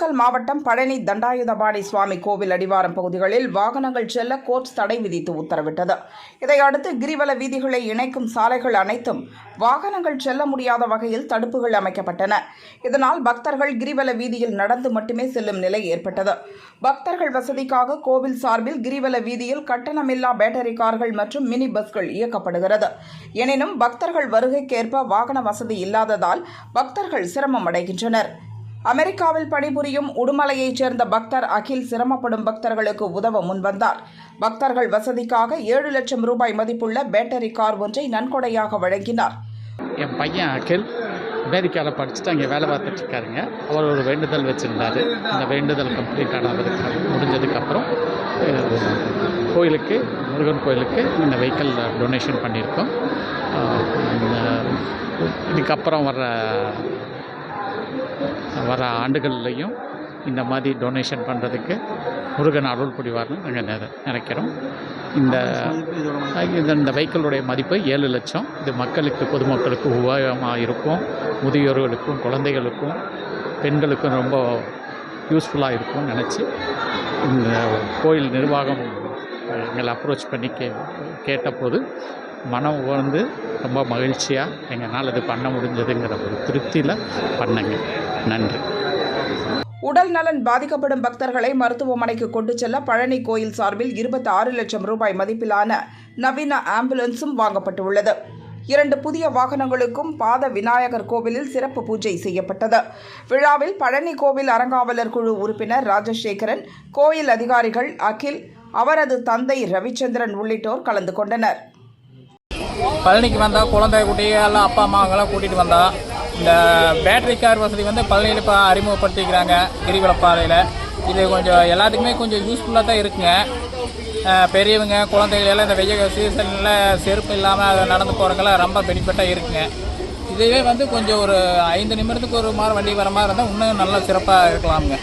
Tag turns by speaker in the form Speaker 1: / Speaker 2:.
Speaker 1: திண்டுக்கல் மாவட்டம் பழனி தண்டாயுதபாணி சுவாமி கோவில் அடிவாரம் பகுதிகளில் வாகனங்கள் செல்ல கோர்ட் தடை விதித்து உத்தரவிட்டது. இதையடுத்து கிரிவல வீதிகளை இணைக்கும் சாலைகள் அனைத்தும் வாகனங்கள் செல்ல முடியாத வகையில் தடுப்புகள் அமைக்கப்பட்டன. இதனால் பக்தர்கள் கிரிவல வீதியில் நடந்து மட்டுமே செல்லும் நிலை ஏற்பட்டது. பக்தர்கள் வசதிக்காக கோவில் சார்பில் கிரிவல வீதியில் கட்டணமில்லா பேட்டரி கார்கள் மற்றும் மினி பஸ்கள் இயக்கப்படுகிறது. எனினும் பக்தர்கள் வருகைக்கேற்ப வாகன வசதி இல்லாததால் பக்தர்கள் சிரமம் அடைகின்றனர். அமெரிக்காவில் பணிபுரியும் உடுமலையைச் சேர்ந்த பக்தர் அகில் சிரமப்படும் பக்தர்களுக்கு உதவ முன்வந்தார். பக்தர்கள் வசதிக்காக ஏழு லட்சம் ரூபாய் மதிப்புள்ள பேட்டரி கார் ஒன்றை நன்கொடையாக வழங்கினார்.
Speaker 2: என் பையன் அகில் அமெரிக்காவில் படிச்சுட்டு அங்கே வேலை பார்த்துட்டு இருக்காருங்க. அவர் ஒரு வேண்டுதல் வச்சுருந்தாரு. அந்த வேண்டுதல் கம்ப்ளீட் ஆனதுக்கு முடிஞ்சதுக்கப்புறம் கோயிலுக்கு முருகன் கோயிலுக்கு இந்த வெஹிக்கிள் டொனேஷன் பண்ணியிருக்கோம். இதுக்கப்புறம் வர்ற வர ஆண்டுகள்லையும் இந்த மாதிரி டொனேஷன் பண்ணுறதுக்கு முருகன் அருள் புரிவார்னு நாங்கள் நினைக்கிறோம். இந்த இந்த வெஹிக்கிளுடைய மதிப்பு ஏழு லட்சம். இது மக்களுக்கு பொதுமக்களுக்கு உபயோகமாக இருக்கும். முதியோர்களுக்கும் குழந்தைகளுக்கும் பெண்களுக்கும் ரொம்ப யூஸ்ஃபுல்லாக இருக்கும்னு நினச்சி இந்த கோயில் நிர்வாகம் எங்களை அப்ரோச் பண்ணி கே கேட்டபோது மனம் உணர்ந்து ரொம்ப மகிழ்ச்சியாக எங்களால் இது பண்ண முடிஞ்சதுங்கிற ஒரு திருப்தியில் பண்ணுங்க. நன்றி.
Speaker 1: உடல் நலன் பாதிக்கப்படும் பக்தர்களை மருத்துவமனைக்கு கொண்டு செல்ல பழனி கோயில் சார்பில் இருபத்தி ஆறு லட்சம் ரூபாய் மதிப்பிலான நவீன ஆம்புலன்ஸும் வாங்கப்பட்டுள்ளது. இரண்டு புதிய வாகனங்களுக்கும் பாத விநாயகர் கோவிலில் சிறப்பு பூஜை செய்யப்பட்டது. விழாவில் பழனி கோவில் அறங்காவலர் குழு உறுப்பினர் ராஜசேகரன் கோயில் அதிகாரிகள் அகில் அவரது தந்தை ரவிச்சந்திரன் உள்ளிட்டோர் கலந்து கொண்டனர்.
Speaker 3: பழனிக்கு வந்தால் குழந்தை குட்டி எல்லாம் அப்பா அம்மா அவங்களாம் கூட்டிகிட்டு வந்தால் இந்த பேட்டரி கார் வசதி வந்து பழனியில் இப்போ அறிமுகப்படுத்திக்கிறாங்க கிரிவலப்பாதையில் இது கொஞ்சம் எல்லாத்துக்குமே கொஞ்சம் யூஸ்ஃபுல்லாக தான் இருக்குங்க. பெரியவங்க குழந்தைகள் எல்லாம் இந்த வெய்ய சீசனில் செருப்பு இல்லாமல் நடந்து போகிறக்கெல்லாம் ரொம்ப பெனிஃபிட்டாக இருக்குங்க. இதுவே வந்து கொஞ்சம் ஒரு ஐந்து நிமிடத்துக்கு ஒரு மாதிரி வண்டி வர மாதிரி இருந்தால் இன்னும் நல்லா சிறப்பாக இருக்கலாமுங்க.